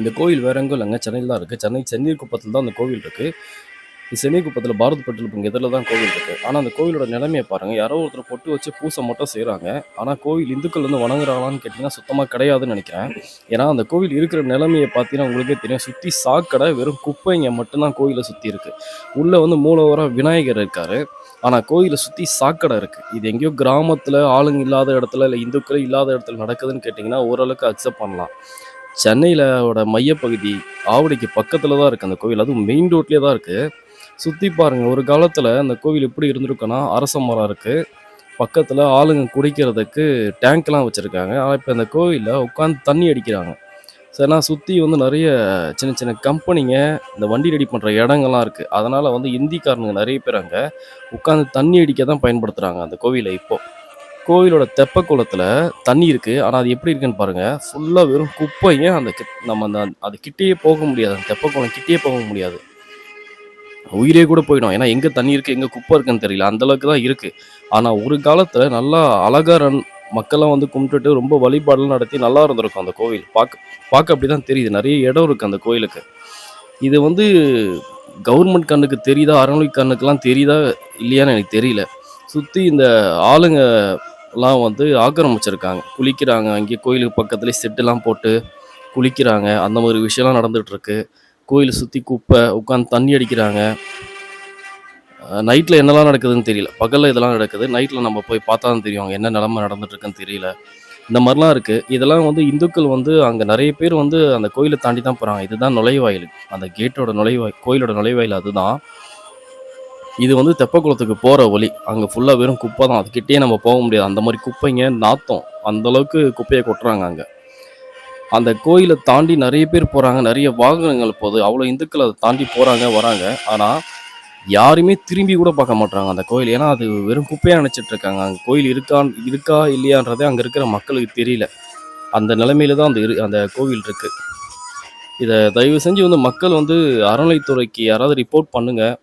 இந்த கோயில் வேற எங்கும் இல்லைங்க சென்னையில் தான் இருக்குது சென்னை சென்னீர் குப்பத்தில் தான் அந்த கோவில் இருக்குது சென்னை குப்பத்தில் பாரத் பட்டில் இங்கே எதிரில் தான் கோவில் இருக்குது ஆனால் அந்த கோவிலோட நிலைமையை பாருங்கள் யாரோ ஒருத்தர் பொட்டு வச்சு பூசை மட்டும் செய்கிறாங்க ஆனால் கோவில் இந்துக்கள் வந்து வணங்குறாங்களான்னு கேட்டிங்கன்னா சுத்தமாக கிடையாதுன்னு நினைக்கிறேன். ஏன்னா அந்த கோவில் இருக்கிற நிலைமையை பார்த்தீங்கன்னா உங்களுக்கே தெரியும். சுற்றி சாக்கடை வெறும் குப்பைங்க மட்டும்தான் கோயிலை சுற்றி இருக்குது உள்ளே வந்து மூலவராக விநாயகர் இருக்கார். ஆனால் கோயிலை சுற்றி சாக்கடை இருக்குது இது எங்கேயோ கிராமத்தில் ஆளுங்க இல்லாத இடத்துல இல்லை இந்துக்களே இல்லாத இடத்துல நடக்குதுன்னு கேட்டிங்கன்னா ஓரளவுக்கு அக்செப்ட் பண்ணலாம். சென்னையிலோட மையப்பகுதி ஆவடிக்கு பக்கத்தில் தான் இருக்குது அந்த கோவில். அதுவும் மெயின் ரோட்லேயே தான் இருக்குது சுற்றி பாருங்கள் ஒரு காலத்தில் அந்த கோவில் எப்படி இருந்திருக்குன்னா அரச மரம் இருக்குது பக்கத்தில் ஆளுங்க குடிக்கிறதுக்கு டேங்க்லாம் வச்சுருக்காங்க. ஆனால் இப்போ அந்த கோவிலில் உட்காந்து தண்ணி அடிக்கிறாங்க. சரினா சுற்றி வந்து நிறைய சின்ன சின்ன கம்பெனிங்க இந்த வண்டி ரெடி பண்ணுற இடங்கள்லாம் இருக்குது அதனால் வந்து இந்திக்காரனுங்க நிறைய பேர் அங்கே உட்காந்து தண்ணி அடிக்க தான் பயன்படுத்துகிறாங்க அந்த கோவிலை இப்போது கோவிலோட தெப்ப குளத்துல தண்ணி இருக்கு. ஆனா அது எப்படி இருக்குன்னு பாருங்க. ஃபுல்லா வெறும் குப்பைங்க அந்த நம்ம அந்த அது கிட்டேயே போக முடியாது. அந்த தெப்ப குளம் கிட்டேயே போக முடியாது. உயிரே கூட போயிடும். ஏன்னா எங்க தண்ணி இருக்கு எங்க குப்பை இருக்குன்னு தெரியல. அந்த அளவுக்கு தான் இருக்கு. ஆனா ஒரு காலத்துல நல்லா அழகா ரன் மக்கள்லாம் வந்து கும்பிட்டுட்டு ரொம்ப வழிபாடுலாம் நடத்தி நல்லா இருந்திருக்கும் அந்த கோவில். பார்க்க பார்க்க அப்படிதான் தெரியுது. நிறைய இடம் இருக்கு அந்த கோயிலுக்கு. இது வந்து கவர்மெண்ட் கண்ணுக்கு தெரியுதா அறநிலை கண்ணுக்கெல்லாம் தெரியுதா இல்லையான்னு எனக்கு தெரியல. சுற்றி இந்த ஆளுங்க எல்லாம் வந்து ஆக்கிரமிச்சிருக்காங்க. குளிக்கிறாங்க. அங்கேயே கோயிலுக்கு பக்கத்துலேயே செட்டுலாம் போட்டு குளிக்கிறாங்க. அந்த மாதிரி விஷயம்லாம் நடந்துட்டு இருக்கு கோயிலை சுற்றி குப்பை உட்காந்து தண்ணி அடிக்கிறாங்க. நைட்டில் என்னெல்லாம் நடக்குதுன்னு தெரியல. பகலில் இதெல்லாம் நடக்குது. நைட்டில் நம்ம போய் பார்த்தா தான் தெரியும். என்ன நிலமை நடந்துட்டுருக்குன்னு தெரியல. இந்த மாதிரிலாம் இருக்குது இதெல்லாம் வந்து இந்துக்கள் வந்து அங்கே நிறைய பேர் வந்து அந்த கோயிலை தாண்டி தான் போகிறாங்க இதுதான் நுழைவாயில். அந்த கேட்டோட நுழைவாய் கோயிலோட நுழைவாயில் அதுதான். இது வந்து தெப்பக்குளத்துக்கு போகிற வழி. அங்கே ஃபுல்லாக வெறும் குப்பை தான். அதுக்கிட்டே நம்ம போக முடியாது. அந்த மாதிரி குப்பைங்க நாத்தம். அந்த அளவுக்கு குப்பையை கொட்டுறாங்க அங்கே. அந்த கோயிலை தாண்டி நிறைய பேர் போகிறாங்க நிறைய வாகனங்கள் போகுது. அவ்வளோ இந்துக்கள் அதை தாண்டி போகிறாங்க வராங்க. ஆனால் யாருமே திரும்பி கூட பார்க்க மாட்றாங்க அந்த கோயில். ஏன்னா அது வெறும் குப்பையாக நினச்சிட்டு இருக்காங்க. அங்கே கோயில் இருக்கான் இருக்கா இல்லையான்றதே அங்கே இருக்கிற மக்களுக்கு தெரியல. அந்த நிலைமையில தான் அந்த இரு அந்த கோவில் இருக்குது இதை தயவு செஞ்சு வந்து மக்கள் வந்து அறநிலைத்துறைக்கு யாராவது ரிப்போர்ட் பண்ணுங்கள்